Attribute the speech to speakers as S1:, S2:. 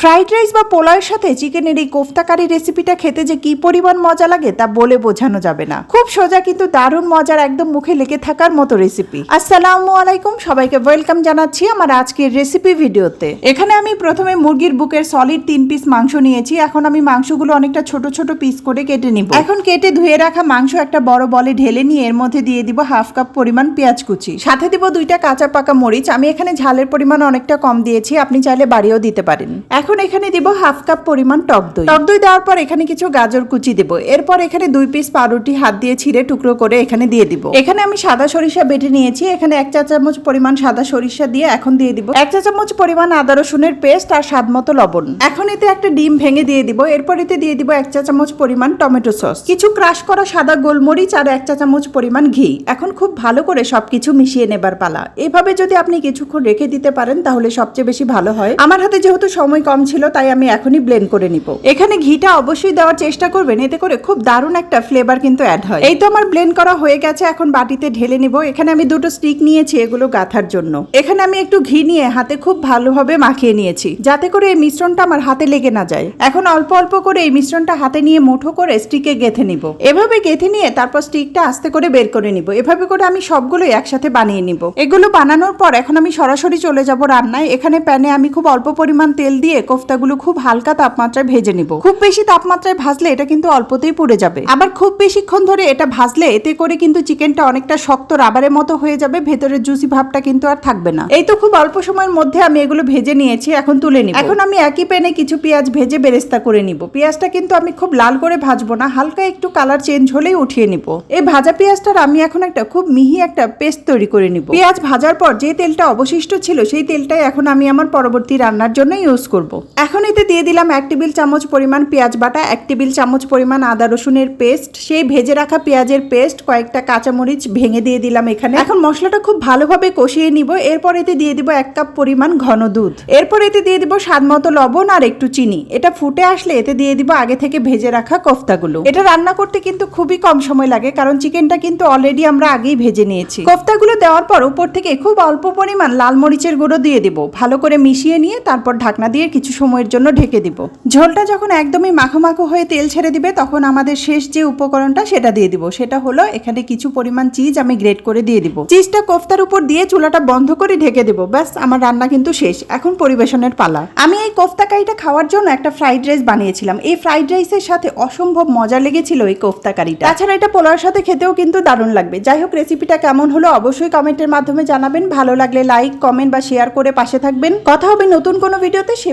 S1: Fried rice বা পোলাওয়ের সাথে চিকেনের এই কোফতা কারি রেসিপিটা খেতে যে কি পরিমাণ মজা লাগে তা বলে বোঝানো যাবে না। খুব সোজা কিন্তু দারুণ মজার একদম মুখে লেগে থাকার মতো রেসিপি। আসসালামু আলাইকুম, সবাইকে ওয়েলকাম জানাচ্ছি আমার আজকের রেসিপি ভিডিওতে। এখানে আমি প্রথমে মুরগির বুকের সলিড তিন পিস মাংস নিয়েছি, এখন আমি মাংসগুলো অনেকটা ছোট ছোট পিস করে কেটে নিব। এখন কেটে ধুয়ে রাখা মাংস একটা বড় বলে ঢেলে নিয়ে এর মধ্যে দিয়ে দিব হাফ কাপ পরিমাণ পেঁয়াজ কুচি। সাথে দিব দুইটা কাঁচা পাকা মরিচ, আমি এখানে ঝালের পরিমাণ অনেকটা কম দিয়েছি, আপনি চাইলে বাড়িয়েও দিতে পারেন। এখন এখানে দিব হাফ কাপ পরিমাণ টক দই। টক দই দেওয়ার পর এখানে কিছু গাজর কুচি দেব। এরপর এখানে দুই পিস পাউরুটি হাত দিয়ে ছিঁড়ে টুকরো করে এখানে দিয়ে দিব। এখানে আমি সাদা সরিষা বেটে নিয়েছি। এখানে এক চা চামচ পরিমাণ সাদা সরিষা দিয়ে এখন দিয়ে দিব। এক চা চামচ পরিমাণ আদা রসুনের পেস্ট আর স্বাদ মতো লবণ। এখন এতে একটা ডিম ভেঙে দিয়ে দিব। এরপর এতে দিয়ে দিব এক চা চামচ পরিমাণ টমেটো সস। কিছু ক্রাশ করা সাদা গোলমরিচ আর এক চা চামচ পরিমাণ ঘি। এখন খুব ভালো করে সবকিছু মিশিয়ে নেবার পালা। এভাবে যদি আপনি কিছুক্ষণ রেখে দিতে পারেন তাহলে সবচেয়ে বেশি ভালো হয়। আমার হাতে যেহেতু সময় কম ছিল, তাই আমি এখনই ব্লেন্ড করে নিব। এখানে ঘিটা অবশ্যই দেওয়ার চেষ্টা করবেন, এতে করে খুব দারুণ একটা ফ্লেভার কিন্তু অ্যাড হয়। এই তো আমার ব্লেন্ড করা হয়ে গেছে, এখন বাটিতে ঢেলে নিব। এখানে আমি দুটো স্টিক নিয়েছি এগুলো গাথার জন্য। এখানে আমি একটু ঘি নিয়ে হাতে খুব ভালোভাবে মাখিয়ে নিয়েছি, যাতে করে এই মিশ্রণটা আমার হাতে লেগে না যায়। এখন অল্প অল্প করে এই মিশ্রণটা হাতে নিয়ে মুঠো করে স্টিকে গেথে নিব। এভাবে গেথে নিয়ে তারপর স্টিকটা আস্তে করে বের করে নিব। এভাবে করে আমি সবগুলো একসাথে বানিয়ে নিব। এগুলো বানানোর পর এখন আমি সরাসরি চলে যাব রান্নায়। এখানে প্যানে আমি খুব অল্প পরিমাণ তেল দিয়ে কোফতাগুলো খুব হালকা তাপমাত্রায় ভেজে নিব। খুব বেশি তাপমাত্রায় ভাজলে এটা কিন্তু অল্পতেই পুড়ে যাবে। আবার খুব বেশিক্ষণ ধরে এটা ভাজলে এতে করে কিন্তু চিকেনটা অনেকটা শক্ত রাবারের মতো হয়ে যাবে, ভেতরের জুসি ভাবটা কিন্তু আর থাকবে না। এই তো খুব অল্প সময়ের মধ্যে আমি এগুলো ভেজে নিয়েছি, এখন তুলে নিব। এখন আমি একই প্যানে কিছু পেঁয়াজ ভেজে বেরেস্তা করে নিব। পেঁয়াজটা কিন্তু আমি খুব লাল করে ভাজবো না, হালকা একটু কালার চেঞ্জ হলেই উঠিয়ে নিব। এই ভাজা পেঁয়াজটার আমি এখন একটা খুব মিহি একটা পেস্ট তৈরি করে নিব। পেঁয়াজ ভাজার পর যে তেলটা অবশিষ্ট ছিল সেই তেলটাই এখন আমি আমার পরবর্তী রান্নার জন্য ইউজ করব। এখন এতে দিয়ে দিলাম এক টেবিল চামচ পরিমাণ পেঁয়াজ বাটা, এক টেবিল চামচ পরিমাণ আদা রসুনের পেস্ট। সেই ভেজে রাখা পেঁয়াজের পেস্ট কয়েকটা কাঁচামরিচ ভেঙে দিয়ে দিলাম এখানে। এখন মশলাটা খুব ভালোভাবে কষিয়ে নিব। এরপর এতে দিয়ে দিব এক কাপ পরিমাণ ঘন দুধ। এরপর এতে দিয়ে দিব স্বাদ মতো লবণ আর একটু চিনি। এটা ফুটে আসলে এতে দিয়ে দিব আগে থেকে ভেজে রাখা কোফতাগুলো। এটা রান্না করতে কিন্তু খুবই কম সময় লাগে, কারণ চিকেনটা কিন্তু অলরেডি আমরা আগেই ভেজে নিয়েছি। কোফতাগুলো দেওয়ার পর উপর থেকে খুব অল্প পরিমাণ লাল মরিচের গুঁড়ো দিয়ে দিব। ভালো করে মিশিয়ে নিয়ে তারপর ঢাকনা দিয়ে কিছু সময়ের জন্য ঢেকে দিব। ঝোলটা যখন একদমই মাখো মাখো হয়ে তেল ছেড়ে দিবে, তখন আমাদের শেষ যে উপকরণটা সেটা দিয়ে দিব। সেটা হলো এখানে কিছু পরিমাণ চিজ আমি গ্রেট করে দিয়ে দিব। চিজটা কোফতার উপর দিয়ে চুলাটা বন্ধ করে ঢেকে দেবো। ব্যাস, আমার রান্না কিন্তু শেষ। এখন পরিবেশনের পালা। আমি এই কোফতা কারিটা খাওয়ার জন্য একটা ফ্রাইড রাইস বানিয়েছিলাম। এই ফ্রাইড রাইসের সাথে অসম্ভব মজা লেগেছিল এই কোফতা কারিটা। তাছাড়া এটা পোলাওর সাথে খেতেও কিন্তু দারুণ লাগবে। যাই হোক রেসিপিটা কেমন হলো অবশ্যই কমেন্টের মাধ্যমে জানাবেন। ভালো লাগলে লাইক কমেন্ট বা শেয়ার করে পাশে থাকবেন। কথা হবে নতুন কোনো ভিডিওতে সে